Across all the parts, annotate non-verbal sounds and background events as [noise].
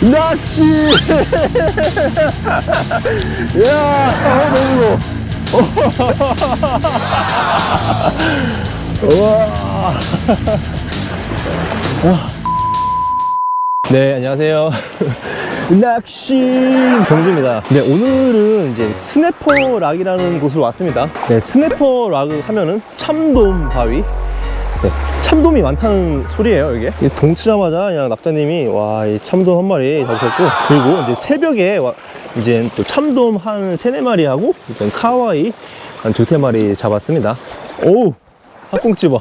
낚시! [laughs] 야, 어, 너무. 우와. [laughs] [laughs] 네, 안녕하세요. 낚시 경주입니다. 네, 오늘은 이제 스네퍼 락이라는 곳으로 왔습니다. 네, 스네퍼 락 하면은 참돔 바위. 네, 참돔이 많다는 소리예요, 이게. 이 동치자마자 그냥 낙자님이 와, 이 참돔 한 마리 잡으셨고, 그리고 이제 새벽에 와, 이제 또 참돔 한 세네 마리 하고, 이제 카와이 한 두세 마리 잡았습니다. 오우, 합꽁치 봐.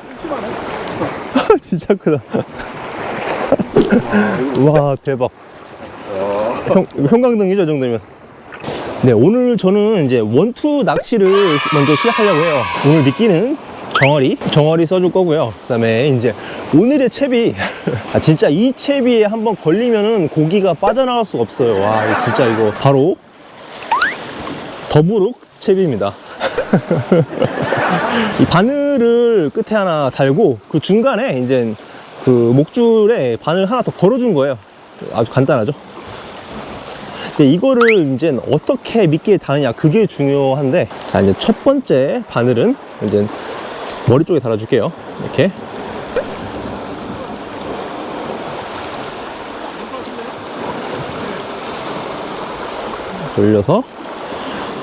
[laughs] 진짜 크다. [laughs] 와 대박 형, 형광등이죠 이 정도면 네 오늘 저는 이제 원투 낚시를 먼저 시작하려고 해요 오늘 미끼는 정어리 정어리 써줄 거고요 그 다음에 이제 오늘의 채비 [laughs] 아, 진짜 이 채비에 한번 걸리면은 고기가 빠져나갈 수가 없어요 와 진짜 이거 바로 더부룩 채비입니다 [laughs] 이 바늘을 끝에 하나 달고 그 중간에 이제 그 목줄에 바늘 하나 더 걸어준 거예요. 아주 간단하죠. 근데 이거를 이제 어떻게 미끼에 다느냐 그게 중요한데 자 이제 첫 번째 바늘은 이제 머리 쪽에 달아줄게요. 이렇게 돌려서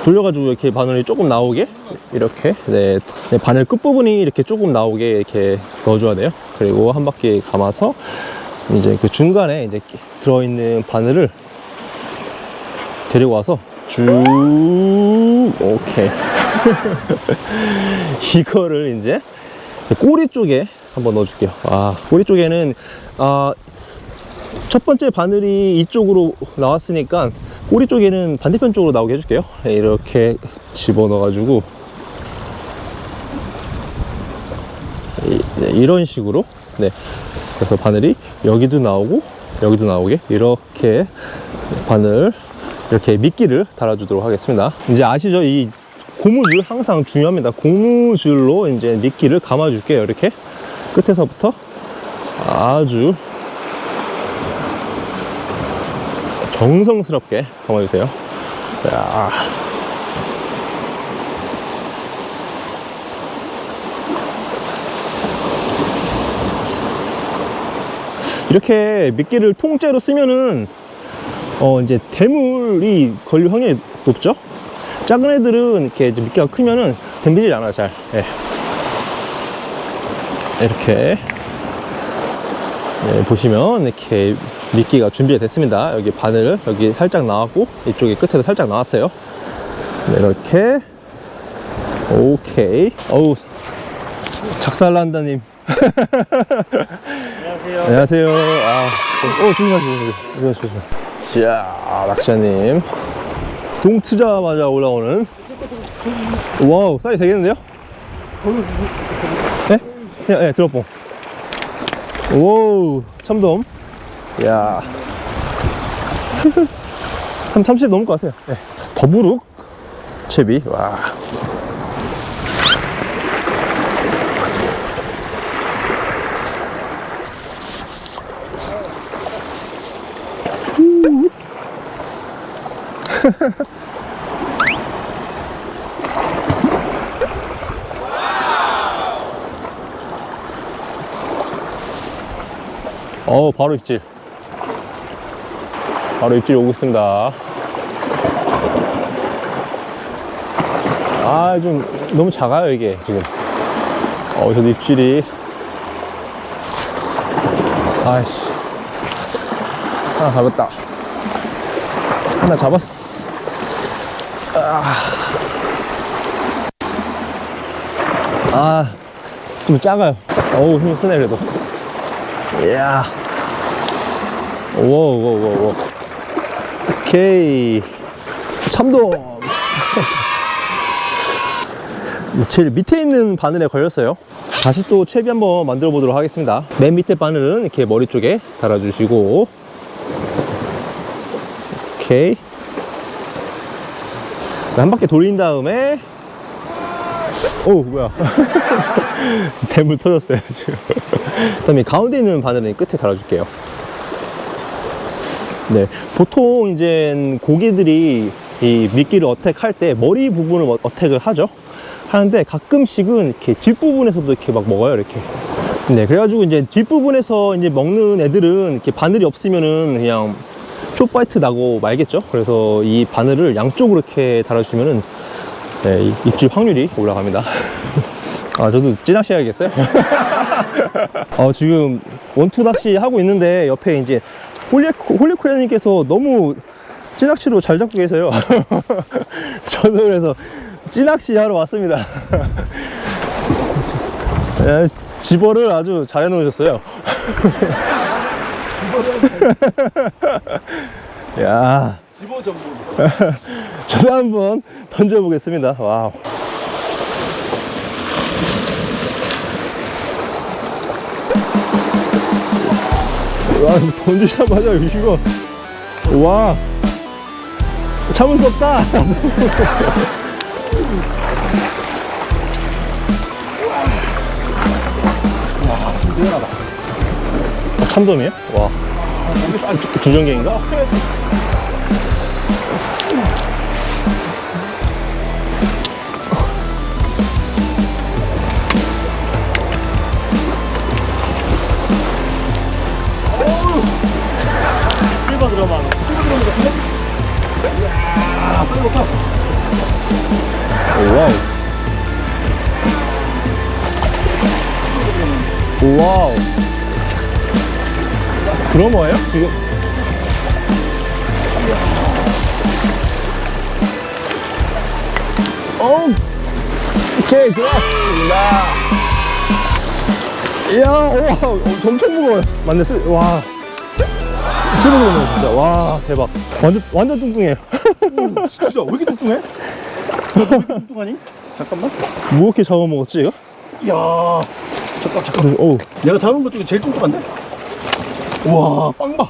돌려가지고 이렇게 바늘이 조금 나오게 이렇게 네, 네, 바늘 끝부분이 이렇게 조금 나오게 이렇게 넣어줘야 돼요 그리고 한 바퀴 감아서 이제 그 중간에 이제 끼- 들어있는 바늘을 데리고 와서 쭉. 오케이. [laughs] 이거를 이제 꼬리 쪽에 한번 넣어줄게요. 아 꼬리 쪽에는 아, 첫 번째 바늘이 이쪽으로 나왔으니까 꼬리 쪽에는 반대편 쪽으로 나오게 해줄게요. 네, 이렇게 집어넣어 가지고. 이런 식으로. 네. 그래서 바늘이 여기도 나오고 여기도 나오게 이렇게 바늘 이렇게 미끼를 달아주도록 하겠습니다 이제 아시죠 이 고무줄 항상 중요합니다 고무줄로 이제 미끼를 감아 줄게요 이렇게 끝에서부터 아주 정성스럽게 감아주세요. 야. 이렇게 미끼를 통째로 쓰면은 어 이제 대물이 걸릴 확률이 높죠. 작은 애들은 이렇게 이제 미끼가 크면은 덤비질 않아요 잘. 예. 이렇게 네, 보시면 이렇게 미끼가 준비가 됐습니다. 여기 바늘 여기 살짝 나왔고 이쪽에 끝에도 살짝 나왔어요. 네, 이렇게 오케이. 어우 작살난다님. 안녕하세요. 안녕하세요. 아, 어 조심하세요. 조심하세요. 자 낚시님 동 트자마자 올라오는 와우 사이즈 되겠는데요? 네? 그냥 예 드롭봉. 오우 참돔 야 [laughs] 한 30 넘을 것 같아요 네. 더부룩 채비 와 [laughs] 어 바로 입질. 바로 입질 오고 있습니다. 아 좀 너무 작아요 이게 지금. 어 저도 입질이. 아이씨. 하나 잡았다 하나 잡았어 아좀 작아요 어우 힘 쓰네 그래도 이야. 워워워워. 오케이. 참돔. [laughs] 제일 밑에 있는 바늘에 걸렸어요. 다시 또 채비 한번 만들어 보도록 하겠습니다. 맨 밑에 바늘은 이렇게 머리 쪽에 달아주시고. 오케이. 한 바퀴 돌린 다음에 오 뭐야 [laughs] 대물 터졌어요 지금 그 다음에 가운데 있는 바늘은 끝에 달아줄게요 네, 보통 이제 고기들이 이 미끼를 어택할 때 머리 부분을 어- 어택을 하죠. 하는데 가끔씩은 이렇게 뒷부분에서도 이렇게 막 먹어요, 이렇게. 네, 그래가지고 이제 뒷부분에서 이제 먹는 애들은 이렇게 바늘이 없으면은 그냥 쇼파이트 나고 말겠죠. 그래서 이 바늘을 양쪽으로 이렇게 달아주시면은 네, 이- 입질 확률이 올라갑니다. [laughs] 아, 저도 찌낚시 해야겠어요? [laughs] 어, 지금 원투 낚시 하고 있는데 옆에 이제 홀리, 홀리코리아님께서 너무 찌낚시로 잘 잡고 계세요. [laughs] 저도 그래서 찌낚시 하러 왔습니다. 예, 집어를 아주 잘 해놓으셨어요. [laughs] 야. 집어 전부. [laughs] 저도 한번 던져보겠습니다. 와우. 와, 던지자마자 이거. 와. 참을 수 없다. [laughs] 와, 대단하다. 3점이에요? 와. 두, 두 전경인가? 와우. 드러머예요? 지금? 어, 오케이, 들어왔습니다. 이야, 와, 어, 엄청 무거워요. 맞네, 쓸, 와. 실버 드러머, 진짜. 와, 대박. 완전, 완전 뚱뚱해요. 진짜 왜 이렇게 뚱뚱해? 뚱뚱하니? 잠깐만. 뭐 이렇게 잡아먹었지, 이거? 이야. 잠깐 잠깐. 오, 내가 잡은 것 중에 제일 뚱뚱한데? 우와 빵 봐.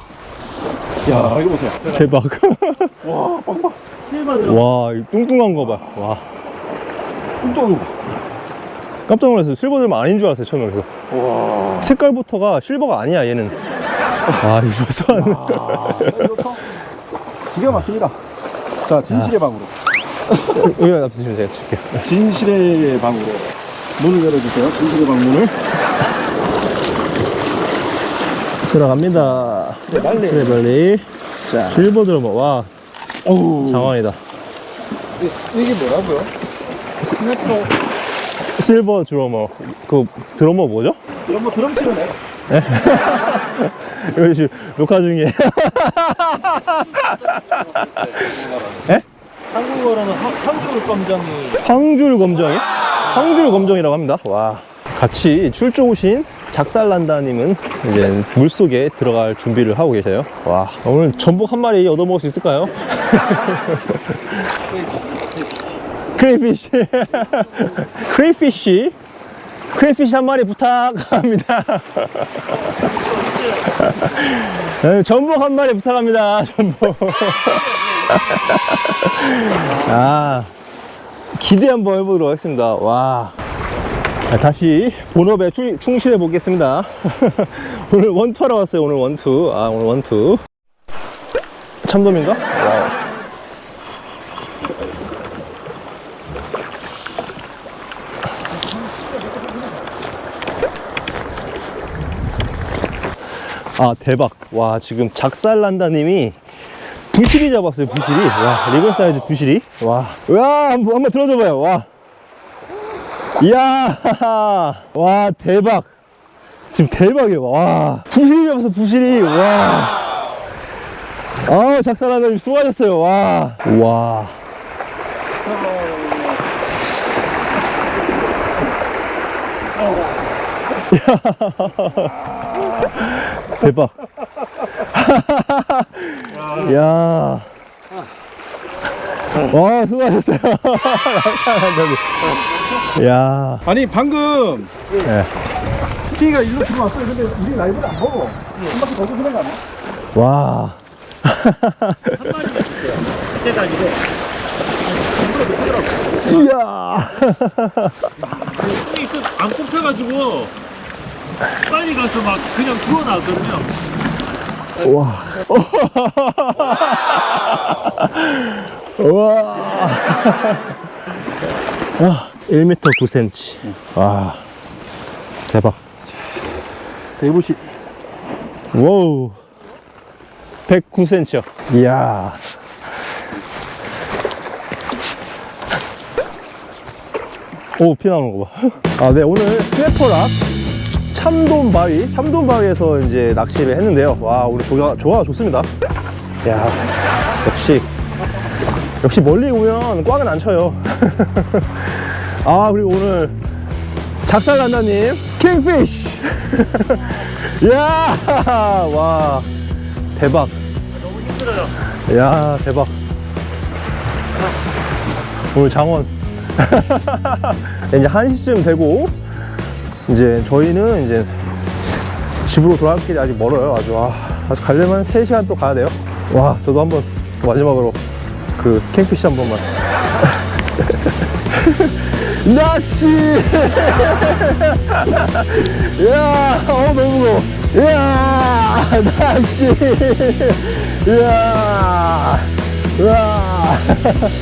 야 이거 보세요. 대박. [laughs] 와 빵 봐. 실버 들어. 와, 이 뚱뚱한 거 봐. 와. 뚱뚱한 거 봐. 깜짝 놀랐어요. 실버들만 아닌 줄 알았어요, 처음에. 그래서. 와. 색깔부터가 실버가 아니야, 얘는. 아, 이거 벌써 한. 아, 이거 쳐. 기가 막힙니다. 자 진실의 방으로. 여기다 놔두시면 제가 줄게요. 진실의 방으로. 문을 열어주세요. 진실의 방 문을. 들어갑니다. 네, 빨리. 그래, 빨리. 자. 실버 드러머. 와, 어우. 장황이다. 이게 뭐라고요? 스냅터. 실버 드러머. 그, 드러머 뭐죠? 이런 거 드럼 치는 애. [laughs] 여기 지금 녹화 중이에요. [laughs] 한국어로는 황줄 검정이 황줄 검정이? 황줄 검정이라고 합니다. 와. 같이 출조 오신 작살난다님은 이제 물 속에 들어갈 준비를 하고 계세요. 와. 오늘 전복 한 마리 얻어먹을 수 있을까요? [laughs] 크레이피쉬. [laughs] 크레이피쉬. 크레이피쉬 한 마리 부탁합니다. [laughs] 네, 전복 한 마리 부탁합니다. 전복. 아. 기대 한번 해보도록 하겠습니다. 와. 아, 다시 본업에 충, 충실해 보겠습니다. [laughs] 오늘 원투 하러 왔어요. 오늘 원투. 아, 오늘 원투. 참돔인가? 와우. 아, 대박. 와, 지금 작살난다님이 부실이 잡았어요, 부실이. 와, 리걸 사이즈 부실이. 와. 와, 한번, 한번 들어줘봐요. 와. 이야. 와, 대박. 지금 대박이에요. 와. 부실이 잡았어, 부실이. 와. 아, 작살난다님 수고하셨어요. 와. 와. [laughs] 대박. [laughs] 야. 와, 수고하셨어요. [laughs] 야. 아니 방금 예. 키가 일로 들어왔어요. 근데 우리 라이브를 안 보고 한 바퀴 더 도는 거 아니야? 와. 때가 아니고 이야. 손이 끝 안 꼽혀가지고 빨리 가서 막 그냥 들어나거든요. [laughs] 와. 와. 아, 1m 9cm. 와. 대박. 대부시. 와우. 109cm요. 이야. 오, 피 나오는 거 봐. 아, 네, 오늘 스네퍼락 참돔 바위, 참돔 바위에서 이제 낚시를 했는데요. 와, 우리 조가, 조가 좋습니다. 야 역시. 역시 멀리 오면 꽝은 안 쳐요. [laughs] 아, 그리고 오늘 작살 간다님, 킹피쉬! [laughs] 야 와, 대박. 너무 힘들어요. 야 대박 오늘 장원 [laughs] 이제 1시쯤 되고 이제 저희는 이제 집으로 돌아갈 길이 아직 멀어요 아주 와, 아주 가려면 3시간 또 가야 돼요 와 저도 한번 마지막으로 그 캠피시 한 번만 [laughs] 낚시 [laughs] 야, 어, 너무 무거워. 이야, 낚시. [laughs] 이야, 우와.